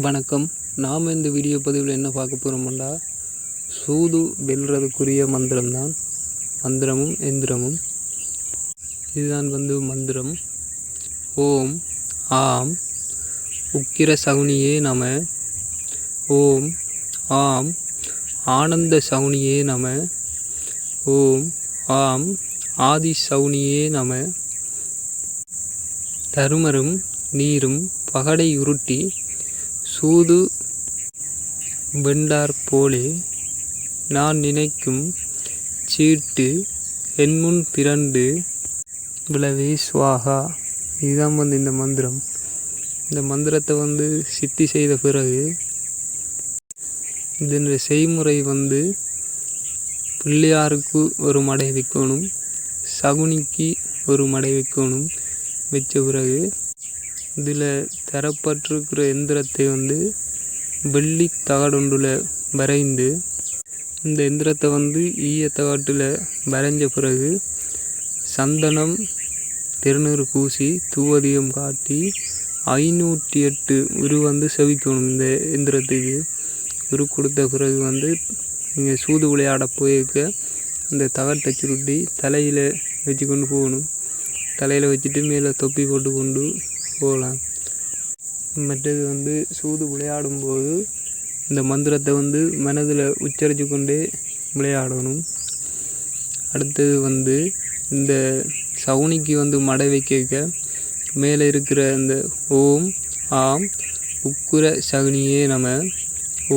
வணக்கம். நாம் இந்த வீடியோ பதிவில் என்ன பார்க்க போகிறோம்டா சூது வெல்றதுக்குரிய மந்திரம்தான். மந்திரமும் எந்திரமும். இதுதான் வந்து மந்திரம். ஓம் ஆம். உக்கிர சவுனியே நம. ஓம் ஆம். ஆனந்த சவுனியே நம. ஓம் ஆம். ஆதி சவுனியே நம. தருமரும் நீரும் பகடை உருட்டி சூது வெண்டார் போலே நான் நினைக்கும் சீட்டு என்முன் பிறண்டு விளவே சுவாகா. இதுதான் வந்து இந்த மந்திரம். இந்த மந்திரத்தை வந்து சித்தி செய்த பிறகு இதனுடைய செய்முறை வந்து பிள்ளையாருக்கு ஒரு மடை வைக்கணும் சகுனிக்கு ஒரு மடை வைக்கணும் வச்ச பிறகு இதில் தரப்பட்டிருக்கிற எந்திரத்தை வந்து வெள்ளி தகடொன்றில் வரைந்து இந்த எந்திரத்தை வந்து ஈய தகட்டில் வரைஞ்ச பிறகு சந்தனம் திருநூறு பூசி தூவதியம் காட்டி ஐநூற்றி எட்டு உரு வந்து செவிக்கணும் இந்த எந்திரத்துக்கு. உரு கொடுத்த பிறகு வந்து நீங்கள் சூது விளையாட போயிருக்க அந்த தகட்டை சுருட்டி தலையில் வச்சு கொண்டு போகணும். தலையில் வச்சுட்டு மேலே தொப்பி போட்டு கொண்டு போகலாம். மற்றது வந்து சூது விளையாடும்போது இந்த மந்திரத்தை வந்து மனதில் உச்சரித்து கொண்டே விளையாடணும். அடுத்தது வந்து இந்த சவுனிக்கு வந்து மடை வைக்க மேலே இருக்கிற இந்த ஓம் ஆம் உக்குர சகுனியே நம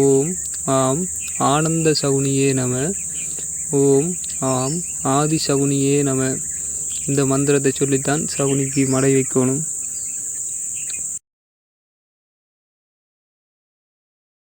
ஓம் ஆம் ஆனந்த சகுனியே நம ஓம் ஆம் ஆதி சகுனியே நம. இந்த மந்திரத்தை சொல்லித்தான் சகுனிக்கு மடை வைக்கணும்.